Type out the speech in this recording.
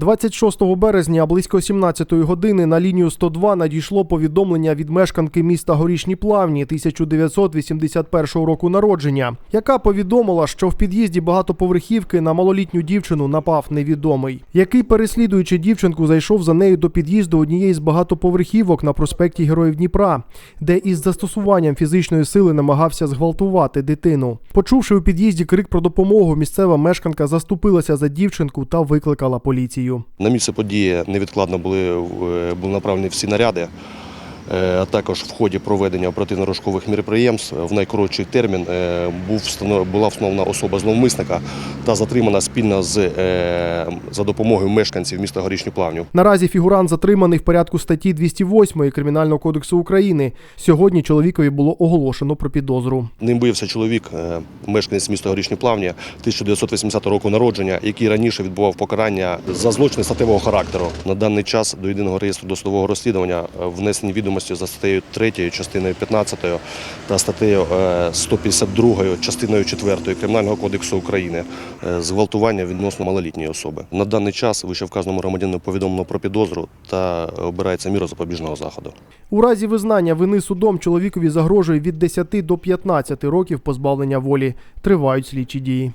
26 березня близько 17-ї години на лінію 102 надійшло повідомлення від мешканки міста Горішні Плавні 1981 року народження, яка повідомила, що в під'їзді багатоповерхівки на малолітню дівчину напав невідомий, який, переслідуючи дівчинку, зайшов за нею до під'їзду однієї з багатоповерхівок на проспекті Героїв Дніпра, де із застосуванням фізичної сили намагався зґвалтувати дитину. Почувши у під'їзді крик про допомогу, місцева мешканка заступилася за дівчинку та викликала поліцію. На місце події невідкладно були, е, були направлені всі наряди. Е, А також в ході проведення оперативно-рожкових міроприємств в найкоротший термін е, була встановлена особа зловмисника та затримана спільно з е, за допомогою мешканців міста Горішню Плавню. Наразі фігурант затриманий в порядку статті 208 Кримінального кодексу України. Сьогодні чоловікові було оголошено про підозру. Ним виявився чоловік, е, мешканець міста Горішні Плавні 1980 року народження, який раніше відбував покарання за злочини статевого характеру. На даний час до єдиного реєстру досудового розслідування е, внесені відомості за статтею 3, частиною 15 та статтею е, 152, частиною 4 Кримінального кодексу України е, зґвалтування відносно малолітньої особи. На даний час вищевказаному громадянину повідомлено про підозру та обирається міра запобіжного заходу. У разі визнання вини судом чоловікові загрожує від 10 до 15 років позбавлення волі. Тривають слідчі дії.